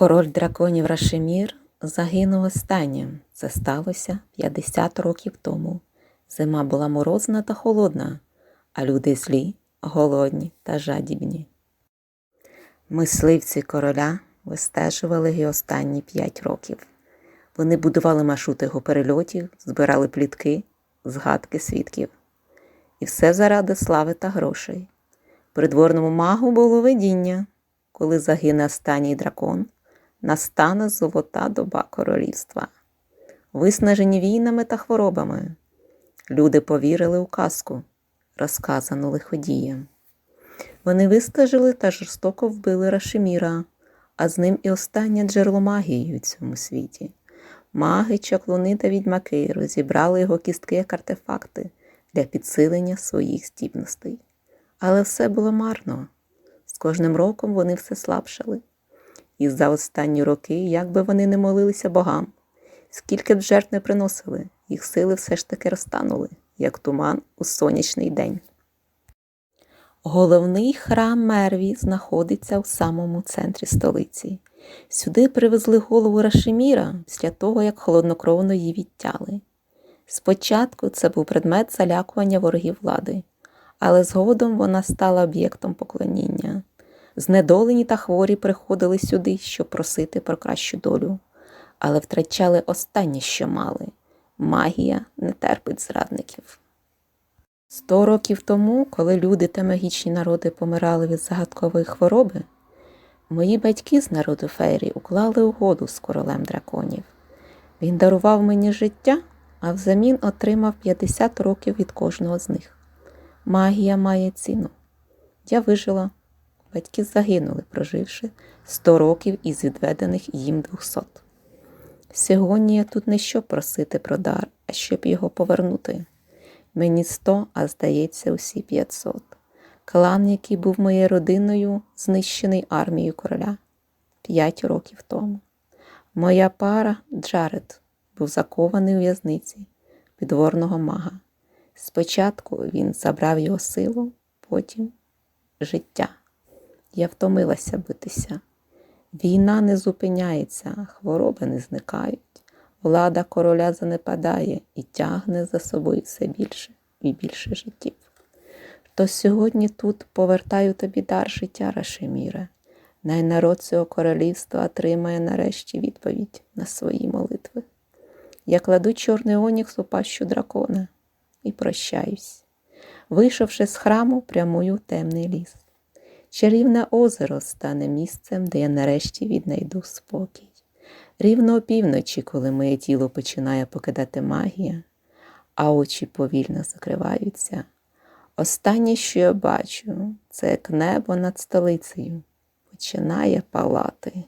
Король драконів Рашемір загинув останнім. Це сталося 50 років тому. Зима була морозна та холодна, а люди злі, голодні та жадібні. Мисливці короля вистежували його останні п'ять років. Вони будували маршрути його перельотів, збирали плітки, згадки свідків. І все заради слави та грошей. Придворному магу було видіння, коли загине останній дракон, настане золота доба королівства. Виснажені війнами та хворобами, люди повірили у казку, розказану лиходієм. Вони вистежили та жорстоко вбили Рашеміра, а з ним і останнє джерело магії у цьому світі. Маги, чаклуни та відьмаки розібрали його кістки як артефакти для підсилення своїх здібностей. Але все було марно. З кожним роком вони все слабшали. І за останні роки, як би вони не молилися богам, скільки б жертв не приносили, їх сили все ж таки розтанули, як туман у сонячний день. Головний храм Мерві знаходиться у самому центрі столиці. Сюди привезли голову Рашеміра після того, як холоднокровно її відтяли. Спочатку це був предмет залякування ворогів влади, але згодом вона стала об'єктом поклоніння. Знедолені та хворі приходили сюди, щоб просити про кращу долю, але втрачали останнє, що мали. Магія не терпить зрадників. Сто років тому, коли люди та магічні народи помирали від загадкової хвороби, мої батьки з народу Фейрі уклали угоду з королем драконів. Він дарував мені життя, а взамін отримав 50 років від кожного з них. Магія має ціну. Я вижила. Батьки загинули, проживши 100 років із відведених їм 200. Сьогодні я тут не щоб просити про дар, а щоб його повернути. Мені 100, а здається, усі 500. Клан, який був моєю родиною, знищений армією короля 5 років тому. Моя пара Джаред був закований у в'язниці підворного мага. Спочатку він забрав його силу, потім життя. Я втомилася битися. Війна не зупиняється, хвороби не зникають. Влада короля занепадає і тягне за собою все більше і більше життів. То сьогодні тут повертаю тобі дар життя, Рашеміре. Най народ цього королівства отримає нарешті відповідь на свої молитви. Я кладу чорний онікс у пащу дракона і прощаюсь. Вийшовши з храму, прямую темний ліс. Чарівне озеро стане місцем, де я нарешті віднайду спокій. Рівно опівночі, коли моє тіло починає покидати магія, а очі повільно закриваються. Останнє, що я бачу, це як небо над столицею починає палати.